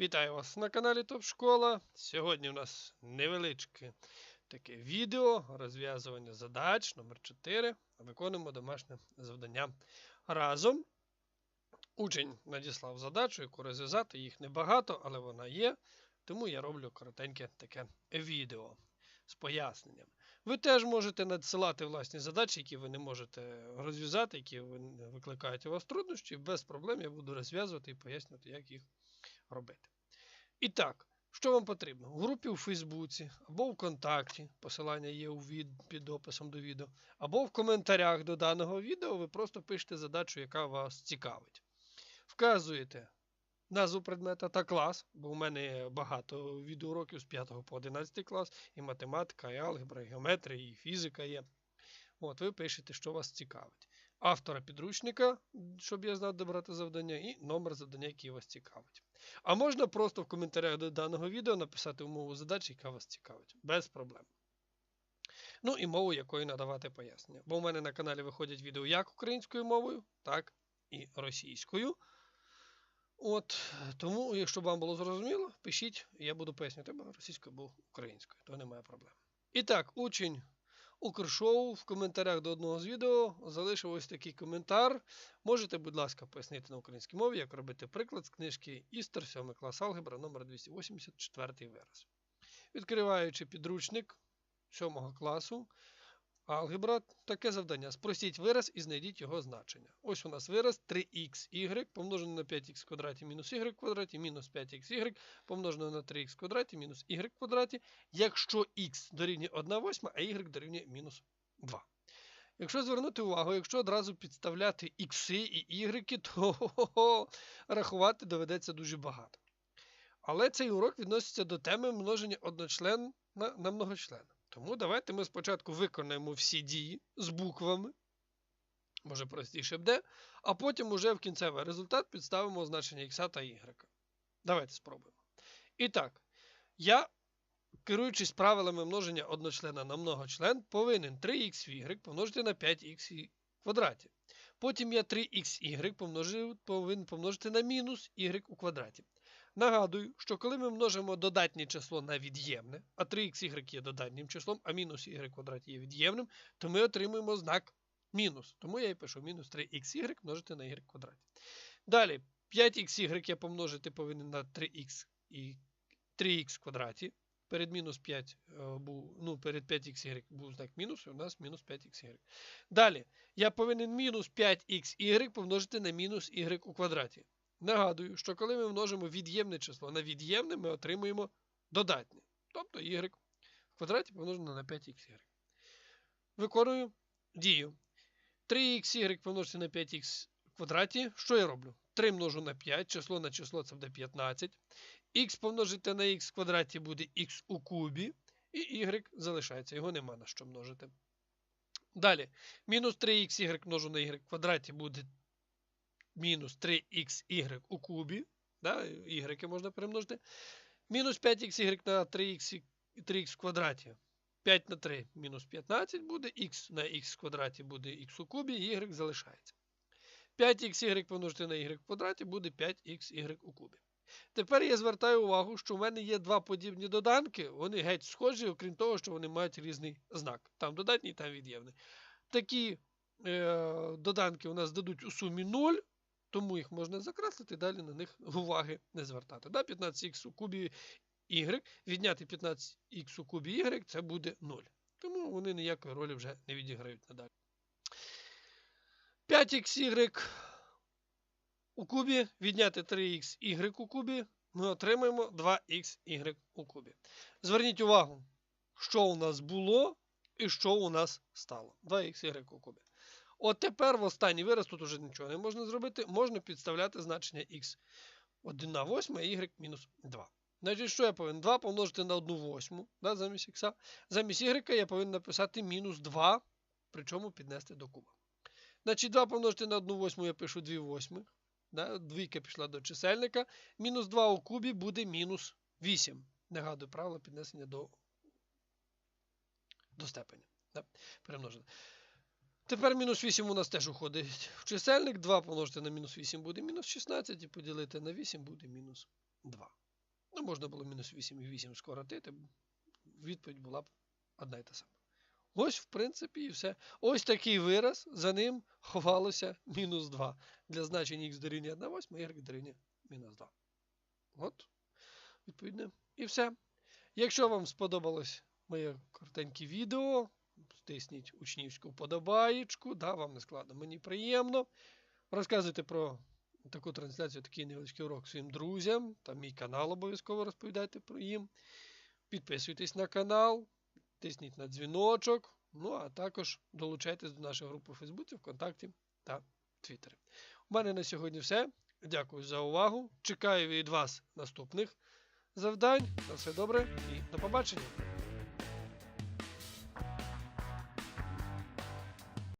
Вітаю вас на каналі Топ Школа. Сьогодні у нас невеличке таке відео розв'язування задач номер 4 Виконуємо домашнє завдання разом. Учень надіслав задачу, яку розв'язати. Їх небагато, але вона є. Тому я роблю коротеньке таке відео з поясненням. Ви теж можете надсилати власні задачі, які ви не можете розв'язати, які викликають у вас труднощі. Без проблем я буду розв'язувати і пояснювати, як їх робити. І так, що вам потрібно? В групі у Фейсбуці або ВКонтакті, посилання є у від, під описом до відео, або в коментарях до даного відео ви просто пишете задачу, яка вас цікавить. Вказуєте назву предмета та клас, бо у мене багато відеоуроків з 5 по 11 клас, і математика, і алгебра, і геометрія, і фізика є. От, ви пишете, що вас цікавить. Автора підручника, щоб я знав, де брати завдання, і номер завдання, який вас цікавить. А можна просто в коментарях до даного відео написати умову задачі, яка вас цікавить. Без проблем. Ну і мову, якою надавати пояснення. Бо у мене на каналі виходять відео як українською мовою, так і російською. От, тому, якщо вам було зрозуміло, пишіть, я буду пояснювати російською, або українською, то немає проблем. І так, учень Укршоу в коментарях до одного з відео залишив ось такий коментар. Можете, будь ласка, пояснити на українській мові, як робити приклад з книжки Істер, 7 клас алгебра, номер 284 вираз. Відкриваючи підручник 7 класу, алгебра, таке завдання. Спростіть вираз і знайдіть його значення. Ось у нас вираз 3х помножено на 5х квадраті мінус y квадраті мінус 5х помножено на 3х квадраті мінус y квадраті, якщо х дорівнює 1 восьма, а y дорівнює мінус 2. Якщо звернути увагу, якщо одразу підставляти ікси і y, то рахувати доведеться дуже багато. Але цей урок відноситься до теми множення одночлен на, на многочлен. Тому давайте ми спочатку виконаємо всі дії з буквами, може простіше буде, а потім уже в кінцевий результат підставимо значення х та y. Давайте спробуємо. І так, я, керуючись правилами множення одночлена на многочлен, повинен 3х помножити на 5х квадраті. Потім я 3х помножив, повинен помножити на мінус y у квадраті. Нагадую, що коли ми множимо додатнє число на від'ємне, а 3х є додатнім числом, а мінус y квадраті є від'ємним, то ми отримуємо знак мінус. Тому я і пишу мінус 3х множити на y квадраті. Далі, 5х я помножити повинен на 3х і 3х квадраті. Перед мінус 5 був, ну, перед 5х був знак мінус, і у нас мінус 5х. Далі, я повинен мінус 5х помножити на мінус y у квадраті. Нагадую, що коли ми множимо від'ємне число на від'ємне, ми отримуємо додатнє. Тобто y в квадраті помножено на 5х. Виконую дію. 3х помножити на 5х в квадраті. Що я роблю? 3 множу на 5, число на число це буде 15. Х помножити на х в квадраті буде х у кубі, і y залишається, його нема на що множити. Далі, мінус 3х множу на y в квадраті буде мінус 3х у кубі. Да, y можна перемножити. Мінус 5х на 3х 3х в квадраті. 5 на 3 мінус 15 буде, х на х в квадраті буде х у кубі, y залишається. 5х помножити на y в квадраті буде 5х у кубі. Тепер я звертаю увагу, що в мене є два подібні доданки, вони геть схожі, окрім того, що вони мають різний знак. Там додатній, там від'ємний. Такі е, доданки у нас дадуть у сумі 0, тому їх можна закреслити, і далі на них уваги не звертати. Да, 15х у кубі y, відняти 15х у кубі y це буде 0. Тому вони ніякої ролі вже не відіграють надалі. 5х у кубі відняти 3х у кубі, ми отримаємо 2х у кубі. Зверніть увагу, що у нас було і що у нас стало. 2х у кубі. От тепер в останній вираз тут уже нічого не можна зробити, можна підставляти значення х 1 на 8 і y мінус 2. Значить, що я повинен? 2 помножити на 1 восьму да, замість х. Замість y я повинен написати мінус 2, причому піднести до куба. Значить, 2 помножити на 1 восьму я пишу 2 восьмих. Да, Двійка пішла до чисельника. Мінус 2 у кубі буде мінус 8. Нагадую, правило піднесення до до степеня. Да, перемножено. Тепер мінус 8 у нас теж уходить в чисельник. 2 помножити на мінус 8 буде мінус 16, і поділити на 8 буде мінус 2. Ну, можна було мінус 8,8 скоротити, відповідь була б одна й та сама. Ось, в принципі, і все. Ось такий вираз, за ним ховалося мінус 2. Для значення х дорівнює 1 восьма, y дорівнює мінус 2. От, відповідно, і все. Якщо вам сподобалось моє коротеньке відео, стисніть учнівську подобаєчку, да, вам не складно, мені приємно. Розказуйте про таку трансляцію, такий невеличкий урок своїм друзям. Там мій канал обов'язково розповідайте про їм. Підписуйтесь на канал, тисніть на дзвіночок. Ну, а також долучайтесь до нашої групи у Фейсбуці, ВКонтакті та Твіттері. У мене на сьогодні все. Дякую за увагу. Чекаю від вас наступних завдань. На все добре і до побачення.